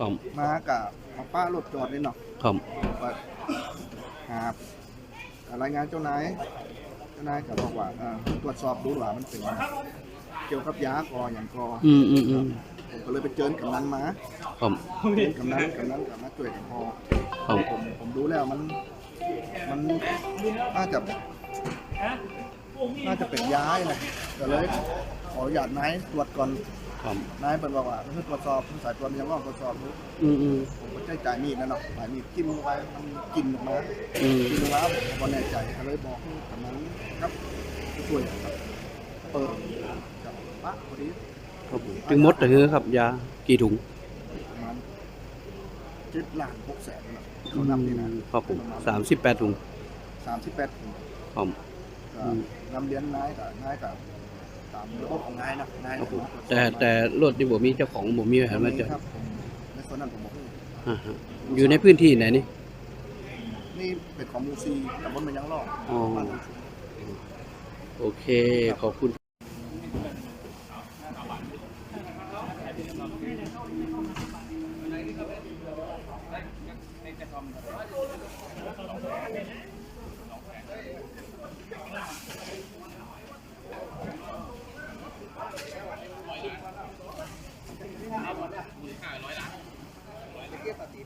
ครับมากับมาป้ารถจอดนี่เนาะครับว่าครับรายงานเจ้านายเจ้านายก็บอกว่าอ่าตรวจสอบดูว่ามันเป็นเกี่ยวกับยากออย่างกออืมอืมอืมผมก็เลยไปเจิญกำนันมาครับเจิญกำนันกำนันกับมาช่วยกันพอครับผมผมดูแล้วมันมันน่าจะน่าจะเป็นย้ายนะก็เลยขออนุญาตนายตรวจก่อน ครับนายเป็นบอกว่าเพื่อตรวจสอบสายตรวจมันยังว่าตรวจสอบดูอืมอืมผมก็ใจจ่ายมีดนะเนาะจ่ายมีดกินลงไปมันกินออกมาอืมกินออกมาผมก็แน่ใจก็เลยบอกกำนันครับผู้ช่วยครับเปิดกับปะพอดีครับผมถึงหมดแต่คือครับยากี่ถุง ประมาณเจ็ดล้านหกแสนนะเขานำนี่นะครับผมสามสิบแปดถุงสามสิบแปดถุงครับ ก็อืมนำเลี้ยงนายกับนายกับ ตามระบบของนายนะนายครับผมตรวจสอบแต่แต่รถที่บ่มีเจ้าของบ่มีให้มาเจอครับผมในส่วนนั้นผมบอกอ่าฮะอยู่ในพื้นที่ไหนนี่ นี่เป็นของมูซีตำบลมันยังรอดอ๋อ บ้านเราโอเค ขอบคุณ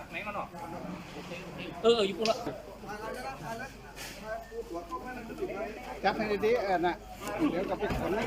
ตังไหนกันเอออยู่กูละจับให้ดีๆเออน่ะเดี๋ยวกับไปขนให้